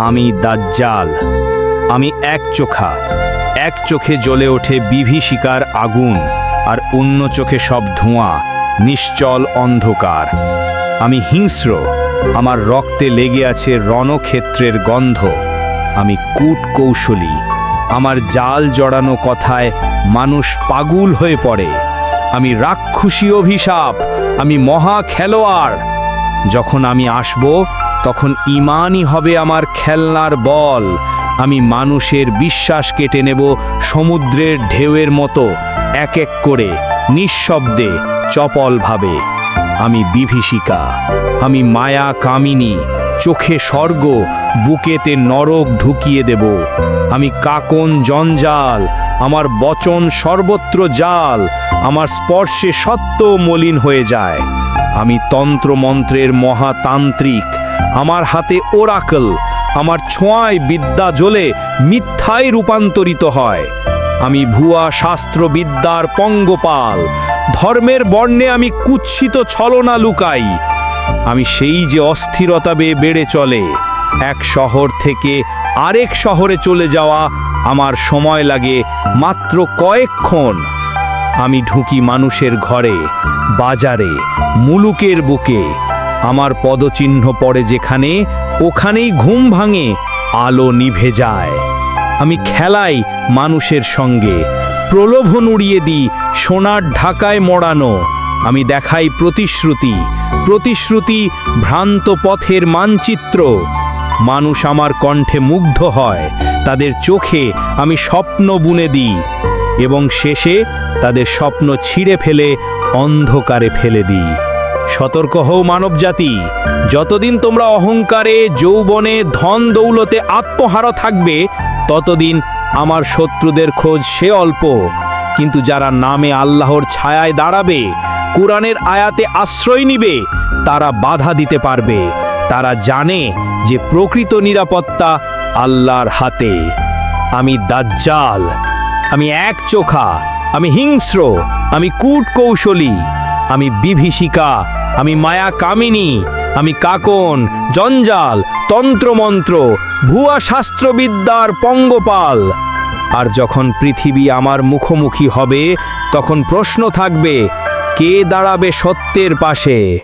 আমি দাজ্জাল। আমি এক চোখা। এক চোখে জ্বলে ওঠে বিভীষিকার আগুন, আর অন্য চোখে সব ধোঁয়া, নিশ্চল অন্ধকার। আমি হিংস্র। আমার রক্তে লেগে আছে রণক্ষেত্রের গন্ধ। আমি কূট কৌশলী। আমার জাল জড়ানো কথায় মানুষ পাগুল হয়ে পড়ে। আমি রাক্ষসী অভিশাপ। আমি মহা খেলোয়াড়। যখন আমি আসব তখন ইমানই হবে আমার খেলনার বল। আমি মানুষের বিশ্বাস কেটে নেব সমুদ্রের ঢেউয়ের মতো, এক এক করে, নিঃশব্দে, চপলভাবে। আমি বিভীষিকা, আমি মায়া কামিনী, চোখে স্বর্গ, বুকেতে নরক ঢুকিয়ে দেব। আমি কাকন জঞ্জাল, আমার বচন সর্বত্র জাল, আমার স্পর্শে সত্য মলিন হয়ে যায়। আমি তন্ত্রমন্ত্রের মহাতান্ত্রিক আমার হাতে ওরাকল, আমার ছোঁয়ায় বিদ্যা জ্বলে মিথ্যায় রূপান্তরিত হয়। আমি ভুয়া শাস্ত্রবিদ্যার পঙ্গপাল, ধর্মের বর্ণে আমি কুৎসিত ছলনা লুকাই। আমি সেই যে অস্থিরতা বেয়ে বেড়ে চলে, এক শহর থেকে আরেক শহরে চলে যাওয়া আমার সময় লাগে মাত্র কয়েকক্ষণ। আমি ঢুকি মানুষের ঘরে, বাজারে, মুলুকের বুকে। আমার পদচিহ্ন পড়ে যেখানে, ওখানেই ঘুম ভাঙে, আলো নিভে যায়। আমি খেলাই মানুষের সঙ্গে প্রলোভন উড়িয়ে দিই সোনার ঢাকায় মড়ানো। আমি দেখাই প্রতিশ্রুতি প্রতিশ্রুতি ভ্রান্ত পথের মানচিত্র। মানুষ আমার কণ্ঠে মুগ্ধ হয়, তাদের চোখে আমি স্বপ্ন বুনে দিই, এবং শেষে তাদের স্বপ্ন ছিঁড়ে ফেলে, অন্ধকারে ফেলে দিই। সতর্ক হও মানবজাতি যতদিন তোমরা অহংকারে, যৌবনে, ধন দৌলতে আত্মহারা থাকবে, ততদিন আমার শত্রুদের খোঁজ সে অল্প। কিন্তু যারা নামে আল্লাহর ছায়ায় দাঁড়াবে, কোরআনের আয়াতে আশ্রয় নিবে, তারা বাধা দিতে পারবে। তারা জানে যে প্রকৃত নিরাপত্তা আল্লাহর হাতে। আমি দাজ্জাল, আমি এক চোখা, আমি হিংস্র, আমি কূট কৌশলী আমি বিভীষিকা আমি মায়া কামিনী, আমি কাকন, জঞ্জাল, তন্ত্রমন্ত্র, ভুয়া শাস্ত্রবিদ্যার পঙ্গপাল। আর যখন পৃথিবী আমার মুখোমুখি হবে, তখন প্রশ্ন থাকবে, কে দাঁড়াবে সত্যের পাশে?